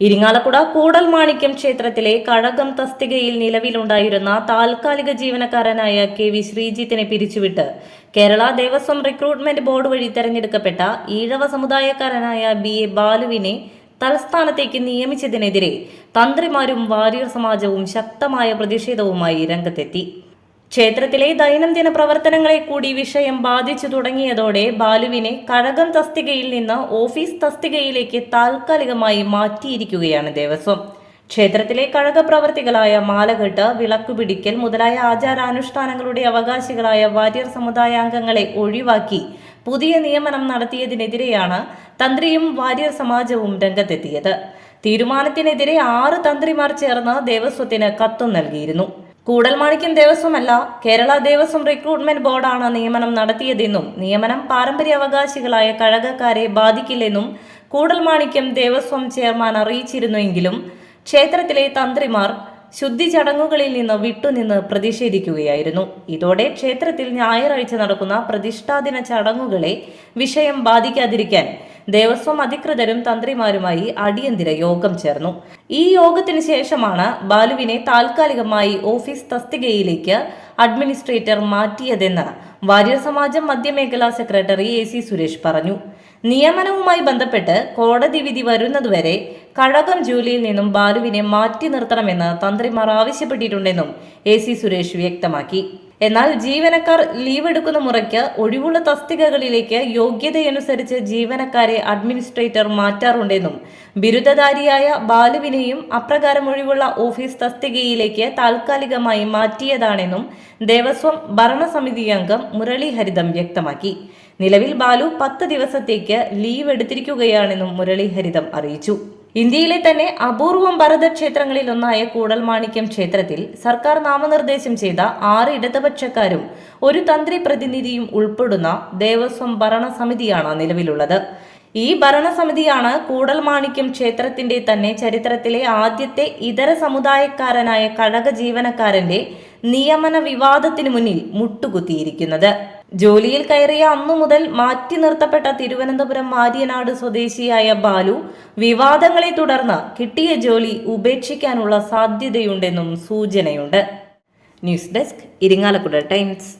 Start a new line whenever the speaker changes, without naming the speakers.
ഇരിങ്ങാലക്കുട കൂടൽ മാണിക്യം ക്ഷേത്രത്തിലെ കഴകം തസ്തികയിൽ നിലവിലുണ്ടായിരുന്ന താൽക്കാലിക ജീവനക്കാരനായ കെ വി ശ്രീജിത്തിനെ പിരിച്ചുവിട്ട് കേരള ദേവസ്വം റിക്രൂട്ട്മെന്റ് ബോർഡ് വഴി തെരഞ്ഞെടുക്കപ്പെട്ട ഈഴവ സമുദായക്കാരനായ ബി എ ബാലുവിനെ തലസ്ഥാനത്തേക്ക് നിയമിച്ചതിനെതിരെ തന്ത്രിമാരും വാരിയർ സമാജവും ശക്തമായ പ്രതിഷേധവുമായി രംഗത്തെത്തി. ക്ഷേത്രത്തിലെ ദൈനംദിന പ്രവർത്തനങ്ങളെ കൂടി വിഷയം ബാധിച്ചു തുടങ്ങിയതോടെ ബാലുവിനെ കഴകം തസ്തികയിൽ നിന്ന് ഓഫീസ് തസ്തികയിലേക്ക് താൽക്കാലികമായി മാറ്റിയിരിക്കുകയാണ് ദേവസ്വം. ക്ഷേത്രത്തിലെ കഴക പ്രവർത്തികളായ മാലകെട്ട് വിളക്കുപിടിക്കൽ മുതലായ ആചാരാനുഷ്ഠാനങ്ങളുടെ അവകാശികളായ വാര്യർ സമുദായാംഗങ്ങളെ ഒഴിവാക്കി പുതിയ നിയമനം നടത്തിയതിനെതിരെയാണ് തന്ത്രിയും വാര്യർ സമാജവും രംഗത്തെത്തിയത്. തീരുമാനത്തിനെതിരെ ആറ് തന്ത്രിമാർ ചേർന്ന് ദേവസ്വത്തിന് കത്തും നൽകിയിരുന്നു. കൂടൽമാണിക്യം ദേവസ്വമല്ല കേരള ദേവസ്വം റിക്രൂട്ട്മെന്റ് ബോർഡാണ് നിയമനം നടത്തിയതെന്നും നിയമനം പാരമ്പര്യ അവകാശികളായ കഴകക്കാരെ ബാധിക്കില്ലെന്നും കൂടൽമാണിക്യം ദേവസ്വം ചെയർമാൻ അറിയിച്ചിരുന്നുവെങ്കിലും ക്ഷേത്രത്തിലെ തന്ത്രിമാർ ശുദ്ധി ചടങ്ങുകളിൽ നിന്ന് വിട്ടുനിന്ന് പ്രതിഷേധിക്കുകയായിരുന്നു. ഇതോടെ ക്ഷേത്രത്തിൽ ഞായറാഴ്ച നടക്കുന്ന പ്രതിഷ്ഠാദിന ചടങ്ങുകളെ വിഷയം ബാധിക്കാതിരിക്കാൻ ദേവസ്വം അധികൃതരും തന്ത്രിമാരുമായി അടിയന്തര യോഗം ചേർന്നു. ഈ യോഗത്തിന് ശേഷമാണ് ബാലുവിനെ താൽക്കാലികമായി ഓഫീസ് തസ്തികയിലേക്ക് അഡ്മിനിസ്ട്രേറ്റർ മാറ്റിയതെന്ന് വാര്യർ സമാജം മധ്യമേഖലാ സെക്രട്ടറി എ സി സുരേഷ് പറഞ്ഞു. നിയമനവുമായി ബന്ധപ്പെട്ട് കോടതി വിധി വരുന്നതുവരെ കഴകം ജോലിയിൽ നിന്നും ബാലുവിനെ മാറ്റി നിർത്തണമെന്ന് തന്ത്രിമാർ ആവശ്യപ്പെട്ടിട്ടുണ്ടെന്നും എ സി സുരേഷ് വ്യക്തമാക്കി. എന്നാൽ ജീവനക്കാർ ലീവ് എടുക്കുന്ന മുറയ്ക്ക് ഒഴിവുള്ള തസ്തികകളിലേക്ക് യോഗ്യതയനുസരിച്ച് ജീവനക്കാരെ അഡ്മിനിസ്ട്രേറ്റർ മാറ്റാറുണ്ടെന്നും ബിരുദധാരിയായ ബാലുവിനെയും അപ്രകാരം ഒഴിവുള്ള ഓഫീസ് തസ്തികയിലേക്ക് താൽക്കാലികമായി മാറ്റിയതാണെന്നും ദേവസ്വം ഭരണസമിതി അംഗം മുരളി ഹരിതം വ്യക്തമാക്കി. നിലവിൽ ബാലു പത്ത് ദിവസത്തേക്ക് ലീവ് എടുത്തിരിക്കുകയാണെന്നും മുരളി ഹരിതം അറിയിച്ചു. ഇന്ത്യയിലെ തന്നെ അപൂർവം ഭരത ക്ഷേത്രങ്ങളിൽ ഒന്നായ കൂടൽമാണിക്യം ക്ഷേത്രത്തിൽ സർക്കാർ നാമനിർദ്ദേശം ചെയ്ത ആറ് ഇടതുപക്ഷക്കാരും ഒരു തന്ത്രി പ്രതിനിധിയും ഉൾപ്പെടുന്ന ദേവസ്വം ഭരണസമിതിയാണ് നിലവിലുള്ളത്. ഈ ഭരണസമിതിയാണ് കൂടൽമാണിക്യം ക്ഷേത്രത്തിന്റെ തന്നെ ചരിത്രത്തിലെ ആദ്യത്തെ ഇതര സമുദായക്കാരനായ കഴക ജീവനക്കാരന്റെ നിയമന വിവാദത്തിന് മുന്നിൽ മുട്ടുകുത്തിയിരിക്കുന്നത്. ജോലിയിൽ കയറിയ അന്നു മുതൽ മാറ്റി നിർത്തപ്പെട്ട തിരുവനന്തപുരം മാരിയനാട് സ്വദേശിയായ ബാലു വിവാദങ്ങളെ തുടർന്ന് കിട്ടിയ ജോലി ഉപേക്ഷിക്കാനുള്ള സാധ്യതയുണ്ടെന്നും സൂചനയുണ്ട്. News desk Irinjalakuda Times.